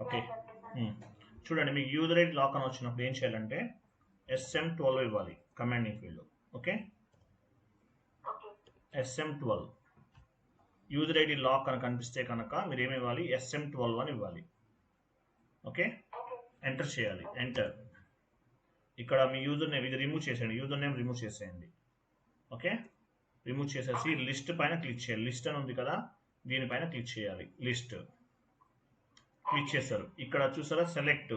Okay. చూడండి మీకు user ID lock అని వచ్చినప్పుడు ఏం చేయాలంటే ఎస్ఎం ట్వెల్వ్ ఇవ్వాలి commanding field okay? SM twelve. User ID lock అని కనిపిస్తే కనుక మీరు ఏమి ఇవ్వాలి? ఎస్ఎం ట్వెల్వ్ అని ఇవ్వాలి. ఓకే? ఓకే. ఎంటర్ చేయాలి. ఎంటర్. ఇక్కడ మీ యూజర్ నేమ్ ఇది రిమూవ్ చేసేయండి. యూజర్ నేమ్ రిమూవ్ చేసేయండి. ఓకే? రిమూవ్ చేసేసి లిస్ట్ పైన క్లిక్ చేయాలి. లిస్ట్ అని ఉంది కదా దీనిపైన క్లిక్ చేయాలి. లిస్ట్. క్లిక్ చేశారు ఇక్కడ చూసారా? సెలెక్ట్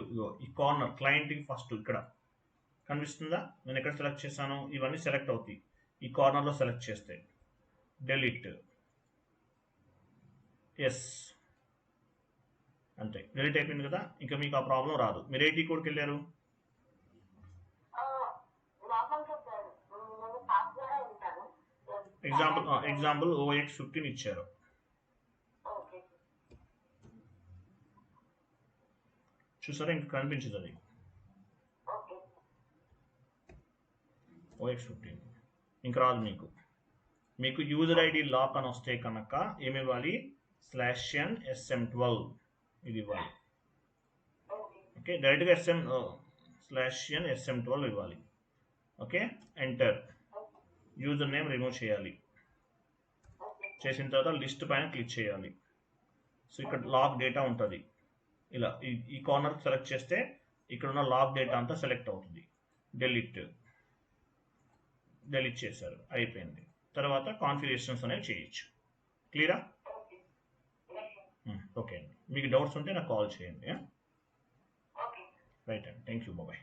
ఈ కార్నర్ క్లయింట్కి ఫస్ట్ ఇక్కడ. కనిపిస్తుందా? నేను ఎక్కడ సెలెక్ట్ చేశాను? ఇవన్నీ సెలెక్ట్ అవుతాయి. ఈ కార్నర్లో సెలెక్ట్ చేస్తే. డెలీట్ ఎస్ అంతే. డెలీట్ అయిపోయింది కదా? ఇంకా మీకు ఆ ప్రాబ్లం రాదు. మీరు ఐటీ కోడ్కి వెళ్ళారు? ఎగ్జాంపుల్ ఎగ్జాంపుల్ ఓఎక్స్ ఫిఫ్టీన్ ఇచ్చారు. చూసారా? ఇంకా కనిపించదు అది. OX fifteen. ఇంకా రాదు మీకు. మీకు యూజర్ ఐడి లాక్ అని వస్తే కనుక ఏమి ఇవ్వాలి? స్లాష్ ఎన్ ఎస్ఎం ట్వెల్వ్ ఇది ఇవ్వాలి. ఓకే డైరెక్ట్గా SM slash N SM twelve ఇవ్వాలి. Okay enter user name remove చేయాలి. చేసిన తర్వాత లిస్ట్ పైన క్లిక్ చేయాలి. సో ఇక్కడ లాక్ డేటా ఉంటుంది. ఇలా ఈ కార్నర్ సెలెక్ట్ చేస్తే ఇక్కడ ఉన్న లాక్ డేటా అంతా సెలెక్ట్ అవుతుంది. డెలీట్ డెలీట్ చేశారు. అయిపోయింది. తర్వాత కాన్ఫిగరేషన్స్ అనేవి చేయొచ్చు. క్లియరా ఓకే ఓకే అండి. మీకు డౌట్స్ ఉంటే నాకు కాల్ చేయండి రైట్ అండి. థ్యాంక్ యూ బాబాయ్